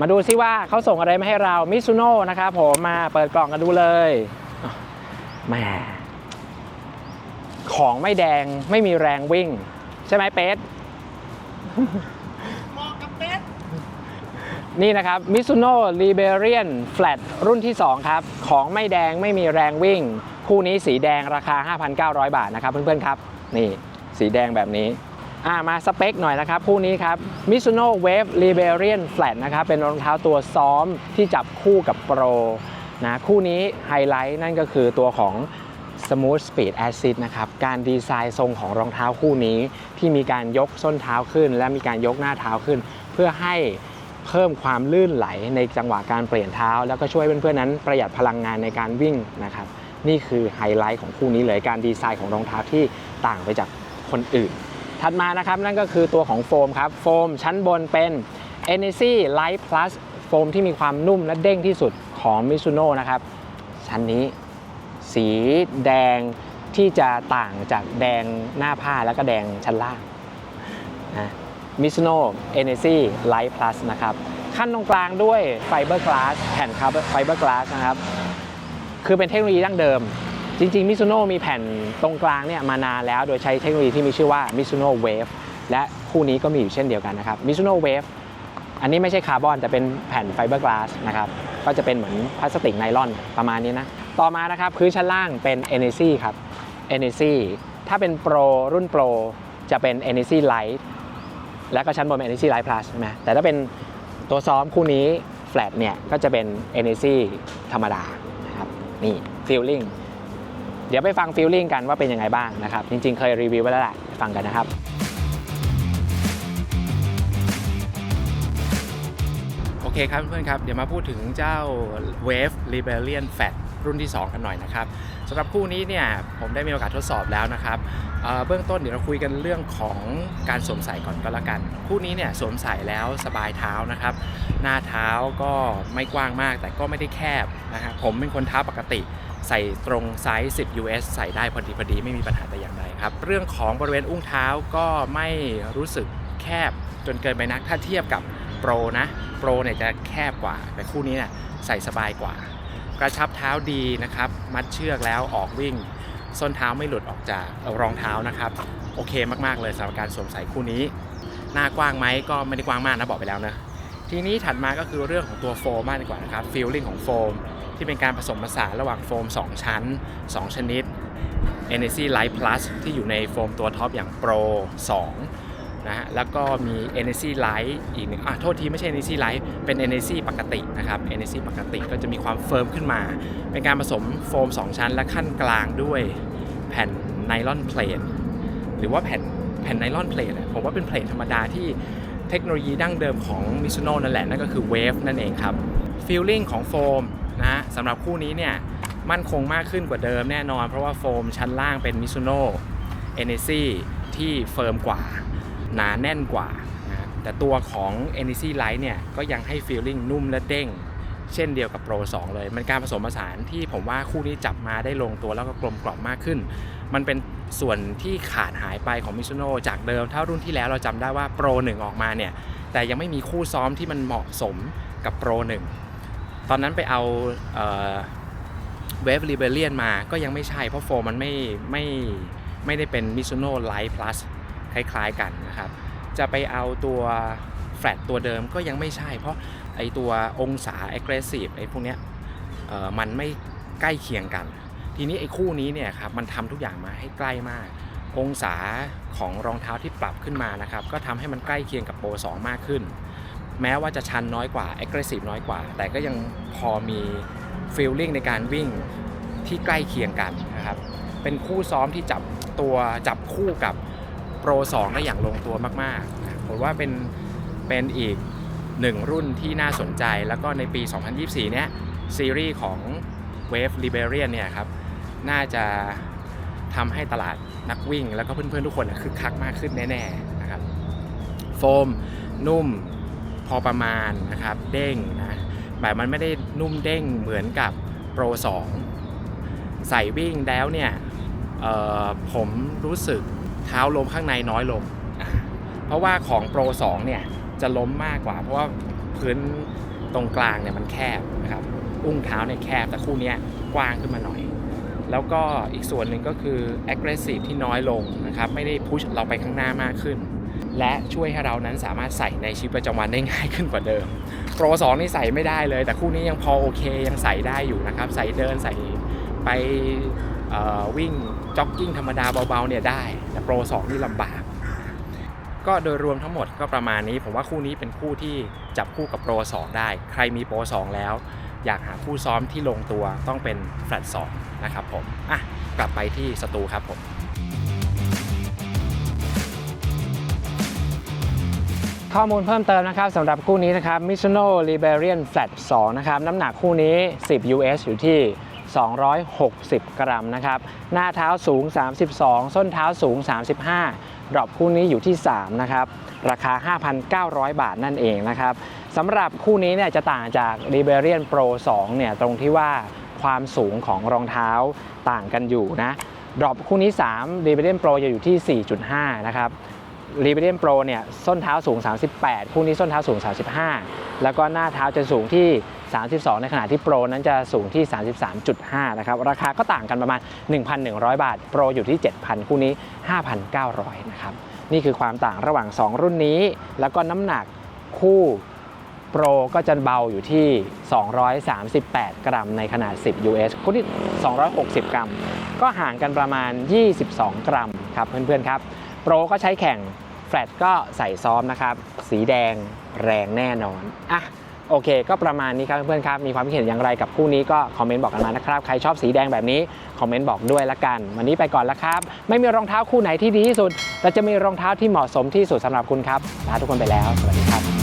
มาดูซิว่าเขาส่งอะไรมาให้เรามิซูโน่นะครับผมมาเปิดกล่องกันดูเลยแหมของไม่แดงไม่มีแรงวิ่ง ใช่ไหมเป๊ดเหมาะกับเป็ดนี่นะครับ Mizuno Liberian Flat รุ่นที่ 2 ครับ ของไม่แดงไม่มีแรงวิ่ง คู่นี้สีแดงราคา 5,900 บาทนะครับเพื่อนๆครับ นี่สีแดงแบบนี้ อ่ามาสเปคหน่อยนะครับคู่นี้ครับ Mizuno Wave Liberian Flat นะครับเป็นรองเท้าตัวซ้อมที่จับคู่กับโปรนะคู่นี้ไฮไลท์นั่นก็คือตัวของ Smooth Speed Acid นะครับการดีไซน์ทรงของรองเท้าคู่นี้ที่มีการยกส้นเท้าขึ้น และมีการยกหน้าเท้าขึ้น เพื่อให้เพิ่มความลื่นไหลในจังหวะการเปลี่ยนเท้า แล้วก็ช่วยเพื่อนๆนั้นประหยัดพลังงานในการวิ่งนะครับนี่คือไฮไลท์ของคู่นี้เลยการดีไซน์ของรองเท้าที่ต่างไปจากคนอื่น ถัดมานะครับนั่นก็คือตัวของโฟมครับโฟมชั้นบนเป็น e n e r g y Light Plus โฟมที่มีความนุ่มและเด้งที่สุดของ Mizuno นะครับชั้นนี้สีแดงที่จะต่างจากแดงหน้าผ้าแล้วก็แดงชั้นล่างนะมิซูโน่เอเนซี่ไลท์พลัสนะครับขั้นตรงกลางด้วยไฟเบอร์กลาสแผ่นไฟเบอร์กลาสนะครับ คือเป็นเทคโนโลยีดั้งเดิม จริงๆมิซูโน่มีแผ่นตรงกลางเนี่ยมานานแล้วโดยใช้เทคโนโลยีที่มีชื่อว่ามิซูโน่เวฟและคู่นี้ก็มีอยู่เช่นเดียวกันนะครับมิซูโน่เวฟอันนี้ไม่ใช่คาร์บอน แต่เป็นแผ่นไฟเบอร์กลาสนะครับก็จะเป็นเหมือนพลาสติกไนลอนประมาณนี้นะ ต่อมานะครับพื้นชั้นล่างเป็น e n e r g y ครับ e n e r g y ถ้าเป็นโปรรุ่นโปรจะเป็น e n e r g y Light แล้วก็ชั้นบนเป็น e n e r g y Light Plus ใช่ไหมแต่ถ้าเป็นตัวซ้อมคู่นี้ Flat เนี่ยก็จะเป็น e n e r g y ธรรมดานะครับนี่ Feeling เดี๋ยวไปฟัง Feeling กันว่าเป็นยังไงบ้างนะครับ จริง ๆ เคยรีวิวไว้แล้วแหละฟังกันนะครับ โอเคครับเพื่อนๆครับ เดี๋ยวมาพูดถึงเจ้า Wave Rebellion Fat รุ่นที่ 2 กันหน่อยนะครับสำหรับคู่นี้เนี่ยผมได้มีโอกาสทดสอบแล้วนะครับเเบื้องต้นเดี๋ยวเราคุยกันเรื่องของการสวมใส่ก่อนก็แล้วกัน คู่นี้เนี่ยสวมใส่แล้วสบายเท้านะครับ หน้าเท้าก็ไม่กว้างมากแต่ก็ไม่ได้แคบนะครับผมเป็นคนเท้าปกติ ใส่ตรงไซส์ 10 US ใส่ได้พอดีพอดีไม่มีปัญหาแต่อย่างใดครับ เรื่องของบริเวณอุ้งเท้าก็ไม่รู้สึกแคบจนเกินไปนักถ้าเทียบกับโปรนะโปรเนี่ยจะแคบกว่า แต่คู่นี้เนี่ยใส่สบายกว่า กระชับเท้าดีนะครับ มัดเชือกแล้วออกวิ่ง ส้นเท้าไม่หลุดออกจากรองเท้านะครับ โอเคมากๆเลยสำหรับการสวมใส่คู่นี้ หน้ากว้างไหมก็ไม่ได้กว้างมากนะบอกไปแล้วนะ ทีนี้ถัดมาก็คือเรื่องของตัวโฟมมากดีกว่านะครับฟีลลิ่งของโฟม ที่เป็นการผสมผสานระหว่างโฟม 2 ชั้น 2 ชนิด Energy Light Plus ที่อยู่ในโฟมตัวท็อปอย่าง Pro 2นะฮะแล้วก็มี Energy Light อีกหนึ่งอะโทษทีไม่ใช่ Energy Light เป็น Energy ปกตินะครับ Energy ปกติก็จะมีความเฟิร์มขึ้นมา เป็นการผสมโฟม 2 ชั้น และขั้นกลางด้วยแผ่นไนลอนเพลทหรือว่าแผ่นแผ่นไนลอนเพลทผมว่าเป็นเพลทธรรมดาที่ เทคโนโลยีดั้งเดิมของมิซูโน่นั่นแหละ นั่นก็คือเวฟนั่นเองครับฟีลลิ่งของโฟมนะฮะสำหรับคู่นี้เนี่ยมั่นคงมากขึ้นกว่าเดิมแน่นอน เพราะว่าโฟมชั้นล่างเป็นมิชโนเอเนซีที่เฟิร์มกว่า หนาแน่นกว่านะแต่ตัวของ Energy Light เนี่ยก็ยังให้ฟีลลิ่งนุ่มและเด้ง เช่นเดียวกับ Pro 2เลย มันการผสมผสานที่ผมว่าคู่นี้จับมาได้ลงตัวแล้วก็กลมกล่อมมากขึ้น มันเป็นส่วนที่ขาดหายไปของ Mizuno จากเดิมถ้ารุ่นที่แล้วเราจำได้ว่า Pro 1ออกมาเนี่ย แต่ยังไม่มีคู่ซ้อมที่มันเหมาะสมกับ Pro 1ตอนนั้นไปเอาเวฟรีเบเลียนมาก็ยังไม่ใช่เพราะโฟมมันไม่ไม่ไม่ได้เป็น Mizuno Light Plus คล้ายๆกันนะครับ จะไปเอาตัวแฟลตตัวเดิมก็ยังไม่ใช่ เพราะ ไอตัวองศา aggressive ไอพวกเนี้ยมันไม่ใกล้เคียงกัน ทีนี้ไอคู่นี้เนี่ยครับมันทำทุกอย่างมาให้ใกล้มาก องศาของรองเท้าที่ปรับขึ้นมานะครับก็ทำให้มันใกล้เคียงกับโปร2มากขึ้น แม้ว่าจะชันน้อยกว่า aggressive น้อยกว่า แต่ก็ยังพอมี feeling ในการวิ่งที่ใกล้เคียงกันนะครับเป็นคู่ซ้อมที่จับตัวจับคู่กับโปร2ได้อย่างลงตัวมากๆผมว่าเป็นเป็นอีก หนึ่งรุ่นที่น่าสนใจ แล้วก็ในปี 2024 เนี้ยซีรีส์ของ Wave Liberian เนี่ยครับน่าจะทำให้ตลาดนักวิ่ง แล้วก็เพื่อนๆ ทุกคนคึกคักมากขึ้นแน่ๆนะครับโฟมนุ่มพอประมาณนะครับเด้งนะแบบมันไม่ได้นุ่มเด้งเหมือนกับโปร 2 ใส่วิ่งแล้วเนี่ยผมรู้สึกเท้าลมข้างในน้อยลง เพราะว่าของโปร 2 เนี่ย จะล้มมากกว่า เพราะว่าพื้นตรงกลางเนี่ยมันแคบนะครับอุ้งเท้าเนี่ยแคบแต่คู่นี้กว้างขึ้นมาหน่อย แล้วก็อีกส่วนหนึ่งก็คือ aggressive ที่น้อยลงนะครับไม่ได้พุชเราไปข้างหน้ามากขึ้น และช่วยให้เรานั้นสามารถใส่ในชีวิตประจำวันได้ง่ายขึ้นกว่าเดิม โปร2นี่ใส่ไม่ได้เลย แต่คู่นี้ยังพอโอเคยังใส่ได้อยู่นะครับใส่เดินใส่ไปวิ่งจ็อกกิ้งธรรมดาเบาๆเนี่ยได้ แต่โปร2นี่ลำบาก ก็โดยรวมทั้งหมดก็ประมาณนี้ ผมว่าคู่นี้เป็นคู่ที่จับคู่กับโปร 2 ได้ ใครมีโปร 2 แล้ว อยากหาคู่ซ้อมที่ลงตัวต้องเป็นแฟลต2นะครับผมอะกลับไปที่สตูครับผมข้อมูลเพิ่มเติมนะครับสำหรับคู่นี้นะครับ Mizuno Liberian Flat 2 นะครับ น้ำหนักคู่นี้ 10 US อยู่ที่ 260 กรัมนะครับ หน้าเท้าสูง 32 ส้นเท้าสูง 35 ดรอปคู่นี้อยู่ที่ 3 นะครับ ราคา 5,900 บาทนั่นเองนะครับสำหรับคู่นี้เนี่ยจะต่างจาก Liberian Pro 2 เนี่ยตรงที่ว่าความสูงของรองเท้าต่างกันอยู่นะ ดรอปคู่นี้3 Liberian Pro จะอยู่ที่ 4.5 นะครับรีเบเดียนโปรเนี่ยส้นเท้าสูง 38 คู่นี้ส้นเท้าสูง 35 แล้วก็หน้าเท้าจะสูงที่ 32 ในขณะที่โปรนั้นจะสูงที่ 33.5 นะครับ ราคาก็ต่างกันประมาณ 1,100 บาท โปรอยู่ที่ 7,000 คู่นี้ 5,900 นะครับ นี่คือความต่างระหว่าง 2 รุ่นนี้ แล้วก็น้ำหนักคู่โปรก็จะเบาอยู่ที่ 238 กรัมในขนาด 10 US คู่ที่260 กรัม ก็ห่างกันประมาณ 22 กรัมครับเพื่อนๆครับ โปรก็ใช้แข่งแฟลตก็ใส่ซ้อมนะครับ สีแดงแรงแน่นอนอะ โอเค ก็ประมาณนี้ครับเพื่อนๆครับมีความคิดเห็นอย่างไรกับคู่นี้ก็คอมเมนต์บอกกันมานะครับใครชอบสีแดงแบบนี้คอมเมนต์บอกด้วยละกัน วันนี้ไปก่อนละครับ ไม่มีรองเท้าคู่ไหนที่ดีที่สุด แต่จะมีรองเท้าที่เหมาะสมที่สุดสำหรับคุณครับลาทุกคนไปแล้ว สวัสดีครับ